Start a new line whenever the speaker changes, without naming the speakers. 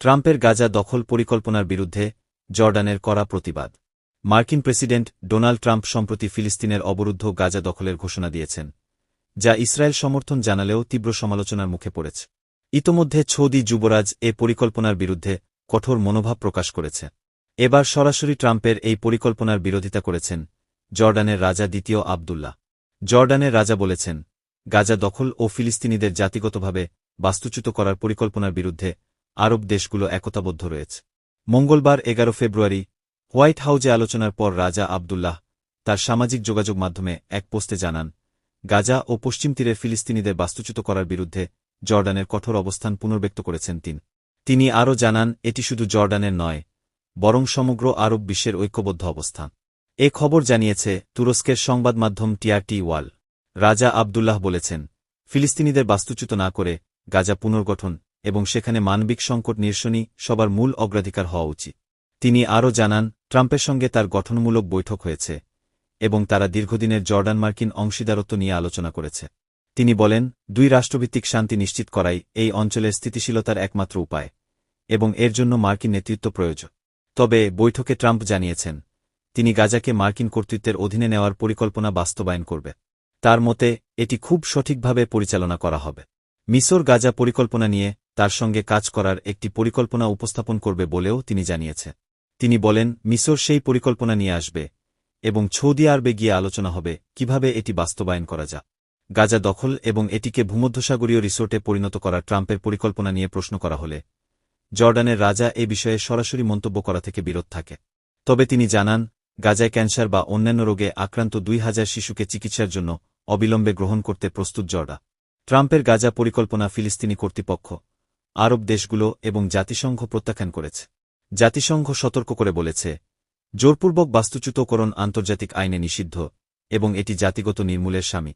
ট্রাম্পের গাজা দখল পরিকল্পনার বিরুদ্ধে জর্ডানের কড়া প্রতিবাদ। মার্কিন প্রেসিডেন্ট ডোনাল্ড ট্রাম্প সম্প্রতি ফিলিস্তিনের অবরুদ্ধ গাজা দখলের ঘোষণা দিয়েছেন, যা ইসরায়েল সমর্থন জানালেও তীব্র সমালোচনার মুখে পড়েছে। ইতোমধ্যে ছৌদি যুবরাজ এ পরিকল্পনার বিরুদ্ধে কঠোর মনোভাব প্রকাশ করেছে। এবার সরাসরি ট্রাম্পের এই পরিকল্পনার বিরোধিতা করেছেন জর্ডানের রাজা দ্বিতীয় আবদুল্লাহ। জর্ডানের রাজা বলেছেন, গাজা দখল ও ফিলিস্তিনিদের জাতিগতভাবে বাস্তুচ্যুত করার পরিকল্পনার বিরুদ্ধে আরব দেশগুলো একতাবদ্ধ রয়েছে। মঙ্গলবার এগারো ফেব্রুয়ারি হোয়াইট হাউজে আলোচনার পর রাজা আবদুল্লাহ তার সামাজিক যোগাযোগ মাধ্যমে এক পোস্টে জানান, গাজা ও পশ্চিম তীরের ফিলিস্তিনিদের বাস্তুচ্যুত করার বিরুদ্ধে জর্ডানের কঠোর অবস্থান পুনর্ব্যক্ত করেছেন তিনি। তিনি আরও জানান, এটি শুধু জর্ডানের নয়, বরং সমগ্র আরব বিশ্বের ঐক্যবদ্ধ অবস্থান। এ খবর জানিয়েছে তুরস্কের সংবাদ মাধ্যম টিআরটি ওয়াল। রাজা আবদুল্লাহ বলেছেন, ফিলিস্তিনিদের বাস্তুচ্যুত না করে গাজা পুনর্গঠন এবং সেখানে মানবিক সংকট নিরসনই সবার মূল অগ্রাধিকার হওয়া উচিত। তিনি আরও জানান, ট্রাম্পের সঙ্গে তার গঠনমূলক বৈঠক হয়েছে এবং তারা দীর্ঘদিনের জর্ডান মার্কিন অংশীদারত্ব নিয়ে আলোচনা করেছে। তিনি বলেন, দুই রাষ্ট্রভিত্তিক শান্তি নিশ্চিত করাই এই অঞ্চলের স্থিতিশীলতার একমাত্র উপায় এবং এর জন্য মার্কিন নেতৃত্ব প্রয়োজন। তবে বৈঠকে ট্রাম্প জানিয়েছেন, তিনি গাজাকে মার্কিন কর্তৃত্বের অধীনে নেওয়ার পরিকল্পনা বাস্তবায়ন করবে। তার মতে, এটি খুব সঠিকভাবে পরিচালনা করা হবে। মিসর গাজা পরিকল্পনা নিয়ে তার সঙ্গে কাজ করার একটি পরিকল্পনা উপস্থাপন করবে বলেও তিনি জানিয়েছে তিনি বলেন, মিসর সেই পরিকল্পনা নিয়ে আসবে এবং সৌদি আরবে গিয়ে আলোচনা হবে কীভাবে এটি বাস্তবায়ন করা যা গাজা দখল এবং এটিকে ভূমধ্যসাগরীয় রিসোর্টে পরিণত করা ট্রাম্পের পরিকল্পনা নিয়ে প্রশ্ন করা হলে জর্ডানের রাজা এ বিষয়ে সরাসরি মন্তব্য করা থেকে বিরত থাকে। তবে তিনি জানান, গাজায় ক্যান্সার বা অন্যান্য রোগে আক্রান্ত দুই হাজার শিশুকে চিকিৎসার জন্য অবিলম্বে গ্রহণ করতে প্রস্তুত জর্ডা। ট্রাম্পের গাজা পরিকল্পনা ফিলিস্তিনি কর্তৃপক্ষ আরব দেশগুলো এবং জাতিসংঘ প্রত্যাখ্যান করেছে। জাতিসংঘ সতর্ক করে বলেছে, জোরপূর্বক বাস্তুচ্যুতকরণ আন্তর্জাতিক আইনে নিষিদ্ধ এবং এটি জাতিগত নির্মূলের স্বামী